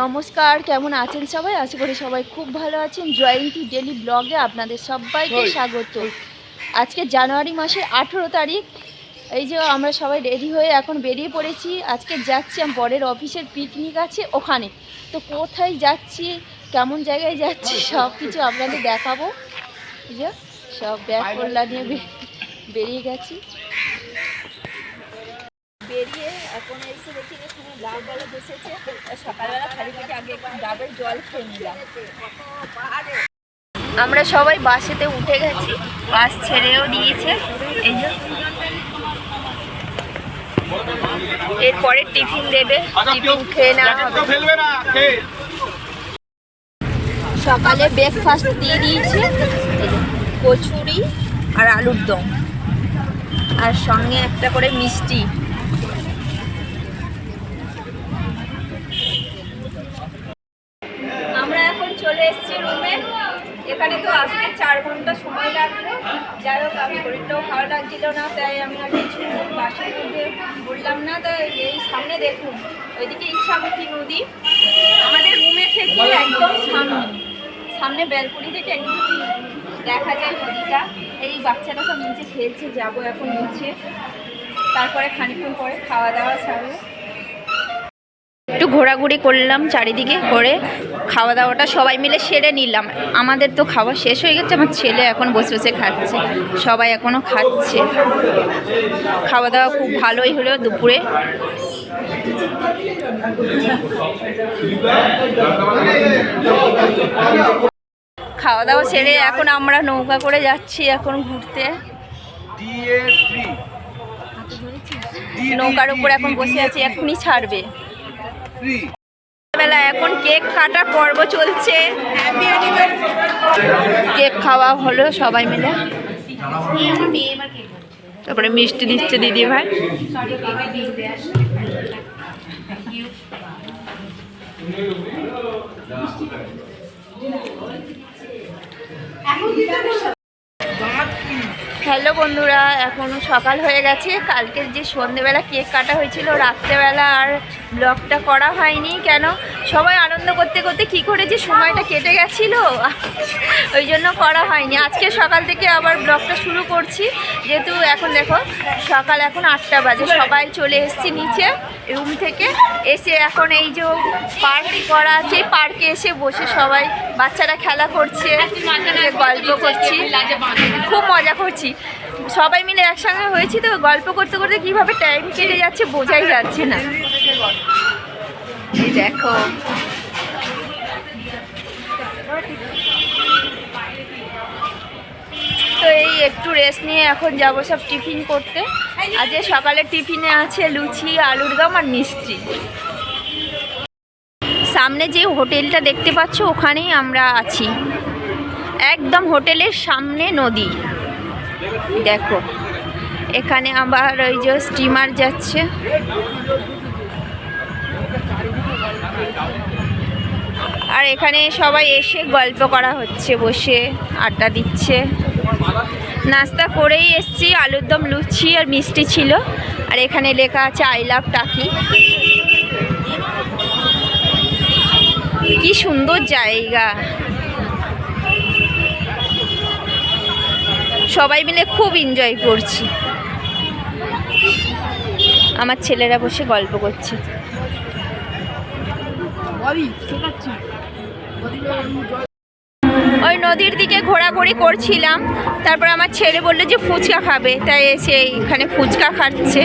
নমস্কার কেমন আছেন সবাই? আশা করি সবাই খুব ভালো আছেন। জয়ন্তী ডেলি ব্লগে আপনাদের সবাইকে স্বাগত। আজকে জানুয়ারি মাসের আঠেরো তারিখ। এই যে আমরা সবাই রেডি হয়ে এখন বেরিয়ে পড়েছি। আজকে যাচ্ছি আমি বরের অফিসের পিকনিক আছে ওখানে। তো কোথায় যাচ্ছি কেমন জায়গায় যাচ্ছি সব কিছু আপনাদের দেখাবো। যে সব ব্যাগ করলা নিয়ে বেরিয়ে গেছি। বেরিয়ে এখন এসে দেখি এখানে লাভ বলে বসেছে সকালবেলা খালি পেটে আগে একটু ডাবের জল খেয়ে নিলাম। আমরা সবাই বাসেতে উঠে গেছি বাস ছেড়েও দিয়েছে। এই যে। এরপরে টিফিন দেবে টিফিন খেয়ে নেওয়া হবে। সকালে ব্রেকফাস্ট দিয়ে দিয়েছে কচুরি আর আলুর দম। আর সঙ্গে একটা করে মিষ্টি আমরা এখন চলে এসেছি রুমে এখানে তো আসতে চার ঘণ্টা সময় লাগল। যাই হোক, আমি শরীরটাও ভালো লাগছিল না, তাই আমি আর কিছু বাসের মধ্যে বললাম না। তো এই সামনে দেখুন, ওইদিকে ইচ্ছামতি নদী। আমাদের রুমে থেকে একদম সামনে সামনে ব্যালকনি থেকে একদম দেখা যায় নদীটা। এই বাচ্চাটা সব নিচে খেলছে, যাব এখন নিচে। তারপরে খানিকক্ষণ পরে খাওয়া দাওয়া ছাড়বো। একটু ঘোরাঘুরি করলাম চারিদিকে করে। খাওয়া দাওয়াটা সবাই মিলে সেরে নিলাম। আমাদের তো খাওয়া শেষ হয়ে গেছে আমার ছেলে এখন বসে বসে খাচ্ছে। সবাই এখনও খাচ্ছে। খাওয়া দাওয়া খুব ভালোই হলো দুপুরে। খাওয়া দাওয়া সেরে এখন আমরা নৌকা করে যাচ্ছি এখন ঘুরতে। নৌকার উপর এখন বসে আছি এখনই ছাড়বে। থ্রি বেলা এখন কেক কাটা পর্ব চলছে। কেক খাওয়া হলো সবাই মিলে। তারপরে মিষ্টি দিচ্ছে দিদি ভাই। হ্যালো বন্ধুরা এখনও সকাল হয়ে গেছে। কালকের যে সন্ধেবেলা কেক কাটা হয়েছিল, রাত্রেবেলা আর ব্লগটা করা হয়নি কেন? সবাই আনন্দ করতে করতে কি করে যে সময়টা কেটে গেছিল? ওই জন্য করা হয়নি। আজকে সকাল থেকে আবার ব্লগটা শুরু করছি। যেহেতু এখন দেখো, সকাল এখন আটটা বাজে, সবাই চলে এসছি নিচে। রুম থেকে এসে এখন এই যে পার্ক করা আছে পার্কে এসে বসে সবাই বাচ্চারা খেলা করছে, গল্প করছি। খুব মজা করছি। সবাই মিলে একসঙ্গে হয়েছি তো, গল্প করতে করতে কীভাবে টাইম কেটে যাচ্ছে বোঝাই যাচ্ছে না। দেখো তো এই রেস্ট নিয়ে এখন যাব সব টিফিন করতে। আজকে সকালে টিফিনে আছে লুচি, আলুর দম আর মিষ্টি। সামনে যে হোটেলটা দেখতে পাচ্ছ, ওখানেই আমরা আছি। একদম হোটেলের সামনে নদী। দেখো, এখানে আবার ওই যে স্টিমার যাচ্ছে। আর এখানে সবাই এসে গল্প করা হচ্ছে, বসে আড্ডা দিচ্ছে। নাস্তা করেই এসছি, আলুর দম লুচি আর মিষ্টি ছিল। আর এখানে লেখা আছে, আই লাভ টাকি। কি সুন্দর জায়গা। সবাই মিলে খুব এনজয় করছি। আমার ছেলেরা বসে গল্প করছে। ওই নদীর দিকে ঘোরাঘুরি করছিলাম। তারপর আমার ছেলে বলল যে ফুচকা খাবে। তাই এসে এখানে ফুচকা খাচ্ছে।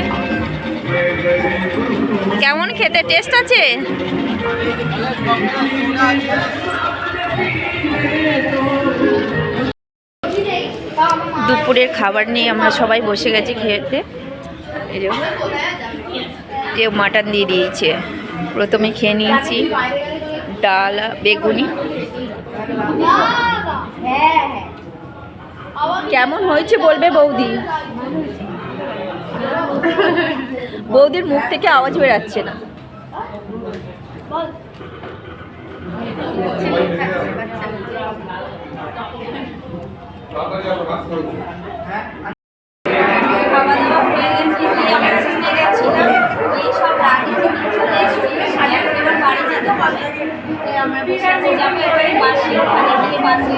কেমন খেতে? টেস্ট আছে? দুপুরের খাবার নিয়ে আমরা সবাই বসে গেছি খেতে। যে মাটন দিয়ে দিয়েছে। প্রথমে খেয়ে নিয়েছি ডাল, বেগুনি। কেমন হয়েছে বলবে বৌদি? বৌদির মুখ থেকে আওয়াজ বেরাচ্ছে না খাওয়া দাওয়া হয়ে গেছে দিয়ে আমরা শুনে গেছিলাম দিয়ে সব রান্না চলে এসেছি সাজানো এবার বাড়ি যেতে হবে আমরা বসে আছি। যাব এবারে বাসে ওখানে গিয়ে বাসে